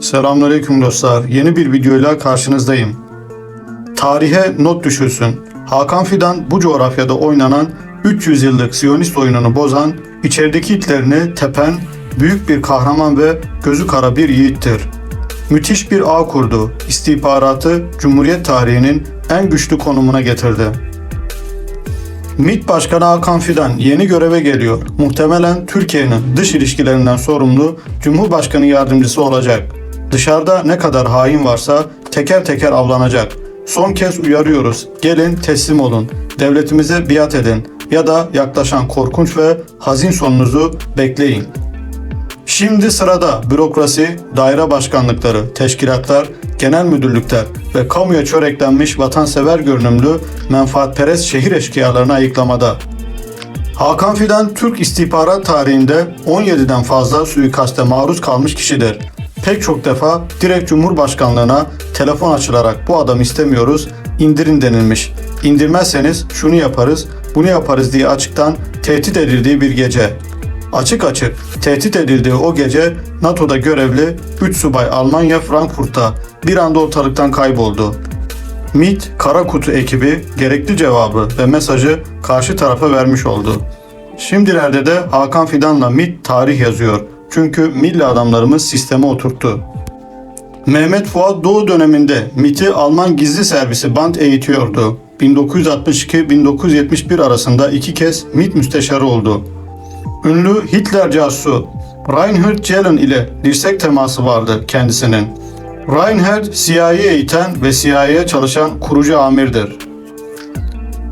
Selamünaleyküm dostlar. Yeni bir videoyla karşınızdayım. Tarihe not düşülsün. Hakan Fidan bu coğrafyada oynanan 300 yıllık Siyonist oyununu bozan, içerideki itlerini tepen, büyük bir kahraman ve gözü kara bir yiğittir. Müthiş bir ağ kurdu. İstihbaratı Cumhuriyet tarihinin en güçlü konumuna getirdi. MİT Başkanı Hakan Fidan yeni göreve geliyor. Muhtemelen Türkiye'nin dış ilişkilerinden sorumlu Cumhurbaşkanı yardımcısı olacak. Dışarıda ne kadar hain varsa teker teker avlanacak. Son kez uyarıyoruz. Gelin teslim olun. Devletimize biat edin. Ya da yaklaşan korkunç ve hazin sonunuzu bekleyin. Şimdi sırada bürokrasi, daire başkanlıkları, teşkilatlar, genel müdürlükler ve kamuya çöreklenmiş vatansever görünümlü menfaatperest şehir eşkıyalarını ayıklamada. Hakan Fidan Türk istihbarat tarihinde 17'den fazla suikaste maruz kalmış kişidir. Pek çok defa direkt Cumhurbaşkanlığına telefon açılarak bu adam istemiyoruz, indirin denilmiş. İndirmezseniz şunu yaparız, bunu yaparız diye açıktan tehdit edildiği bir gece. Açık açık tehdit edildiği o gece NATO'da görevli 3 subay Almanya Frankfurt'ta bir anda ortalıktan kayboldu. MIT Kara Kutu ekibi gerekli cevabı ve mesajı karşı tarafa vermiş oldu. Şimdilerde de Hakan Fidan'la MIT tarih yazıyor. Çünkü milli adamlarımız sisteme oturttu. Mehmet Fuat Doğu döneminde MIT'i Alman gizli servisi band eğitiyordu. 1962-1971 arasında iki kez MIT müsteşarı oldu. Ünlü Hitler casusu Reinhard Gehlen ile dirsek teması vardı kendisinin. Reinhard CIA'yı eğiten ve CIA'ya çalışan kurucu amirdir.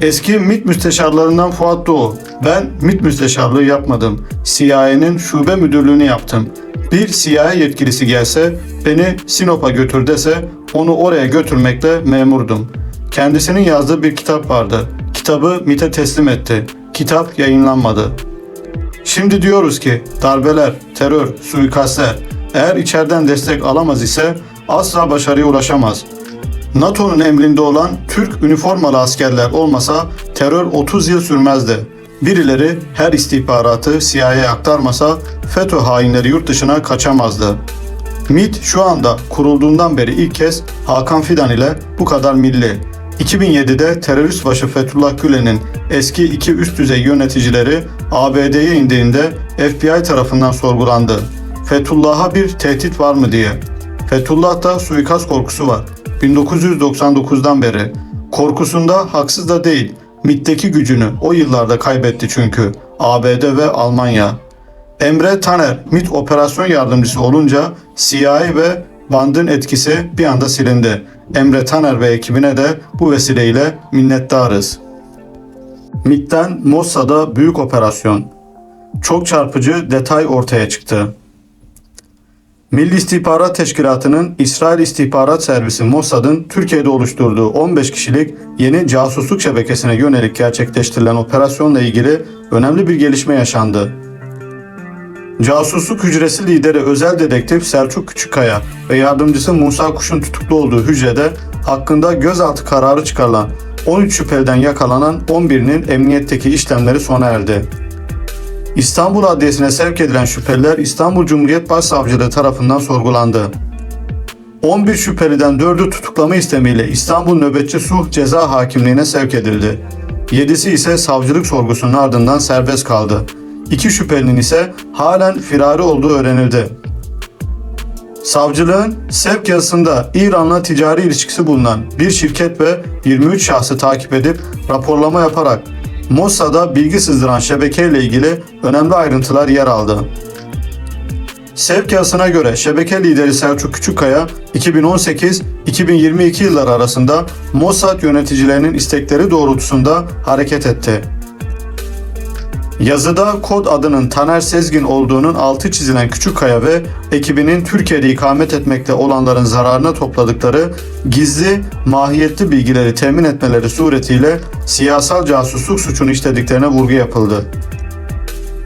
Eski MİT müsteşarlarından Fuat Doğu. Ben MİT müsteşarlığı yapmadım. CIA'nin şube müdürlüğünü yaptım. Bir CIA yetkilisi gelse beni Sinop'a götür dese onu oraya götürmekle memurdum. Kendisinin yazdığı bir kitap vardı. Kitabı MİT'e teslim etti. Kitap yayınlanmadı. Şimdi diyoruz ki darbeler, terör, suikastler eğer içeriden destek alamaz ise asla başarıya ulaşamaz. NATO'nun emrinde olan Türk üniformalı askerler olmasa terör 30 yıl sürmezdi. Birileri her istihbaratı CIA'ya aktarmasa FETÖ hainleri yurt dışına kaçamazdı. MİT şu anda kurulduğundan beri ilk kez Hakan Fidan ile bu kadar milli. 2007'de terörist başı Fethullah Gülen'in eski iki üst düzey yöneticileri ABD'ye indiğinde FBI tarafından sorgulandı. Fethullah'a bir tehdit var mı diye. Fethullah'ta suikast korkusu var. 1999'dan beri. Korkusunda haksız da değil. MİT'teki gücünü o yıllarda kaybetti çünkü. ABD ve Almanya. Emre Taner MİT operasyon yardımcısı olunca CIA ve bandın etkisi bir anda silindi. Emre Taner ve ekibine de bu vesileyle minnettarız. MİT'ten Mossad'a büyük operasyon. Çok çarpıcı detay ortaya çıktı. Milli İstihbarat Teşkilatı'nın İsrail İstihbarat Servisi Mossad'ın Türkiye'de oluşturduğu 15 kişilik yeni casusluk şebekesine yönelik gerçekleştirilen operasyonla ilgili önemli bir gelişme yaşandı. Casusluk hücresi lideri özel dedektif Selçuk Küçükkaya ve yardımcısı Musa Kuş'un tutuklu olduğu hücrede hakkında gözaltı kararı çıkarılan 13 şüpheliden yakalanan 11'inin emniyetteki işlemleri sona erdi. İstanbul Adliyesi'ne sevk edilen şüpheliler İstanbul Cumhuriyet Başsavcılığı tarafından sorgulandı. 11 şüpheliden 4'ü tutuklama istemiyle İstanbul Nöbetçi Sulh Ceza Hakimliğine sevk edildi. 7'si ise savcılık sorgusunun ardından serbest kaldı. İki şüphelinin ise halen firari olduğu öğrenildi. Savcılığın sevk yazısında İran'la ticari ilişkisi bulunan bir şirket ve 23 şahsı takip edip raporlama yaparak Mossad'a bilgi sızdıran şebekeyle ilgili önemli ayrıntılar yer aldı. Sevk yazısına göre şebeke lideri Selçuk Küçükkaya 2018-2022 yılları arasında Mossad yöneticilerinin istekleri doğrultusunda hareket etti. Yazıda kod adının Taner Sezgin olduğunun altı çizilen Küçükkaya ve ekibinin Türkiye'de ikamet etmekte olanların zararına topladıkları gizli, mahiyetli bilgileri temin etmeleri suretiyle siyasal casusluk suçunu işlediklerine vurgu yapıldı.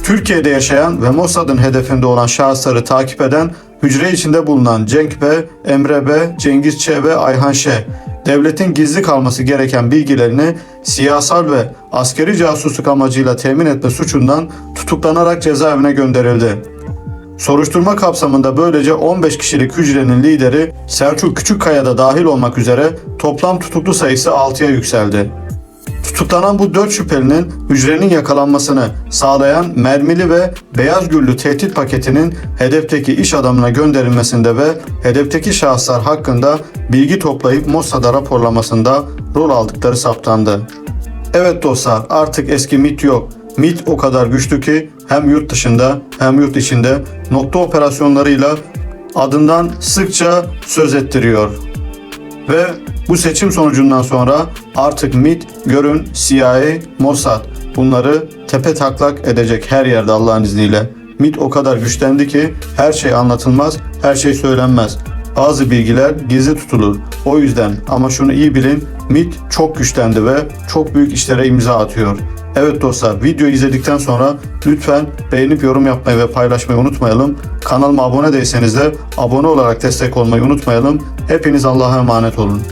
Türkiye'de yaşayan ve Mossad'ın hedefinde olan şahısları takip eden hücre içinde bulunan Cenk B, Emre B, Cengiz Ç ve Ayhan Ş. Devletin gizli kalması gereken bilgilerini siyasal ve askeri casusluk amacıyla temin etme suçundan tutuklanarak cezaevine gönderildi. Soruşturma kapsamında böylece 15 kişilik hücrenin lideri Selçuk Küçükkaya da dahil olmak üzere toplam tutuklu sayısı 6'ya yükseldi. Tutuklanan bu 4 şüphelinin hücrenin yakalanmasını sağlayan mermili ve beyaz güllü tehdit paketinin hedefteki iş adamına gönderilmesinde ve hedefteki şahıslar hakkında bilgi toplayıp Mossad'a raporlamasında rol aldıkları saptandı. Evet dostlar artık eski MIT yok. MIT o kadar güçlü ki hem yurt dışında hem yurt içinde nokta operasyonlarıyla adından sıkça söz ettiriyor. Ve bu seçim sonucundan sonra artık MIT, görün CIA, Mossad bunları tepe taklak edecek her yerde Allah'ın izniyle. MIT o kadar güçlendi ki her şey anlatılmaz, her şey söylenmez. Bazı bilgiler gizli tutulur. O yüzden ama şunu iyi bilin MIT çok güçlendi ve çok büyük işlere imza atıyor. Evet dostlar videoyu izledikten sonra lütfen beğenip yorum yapmayı ve paylaşmayı unutmayalım. Kanalıma abone değilseniz de abone olarak destek olmayı unutmayalım. Hepiniz Allah'a emanet olun.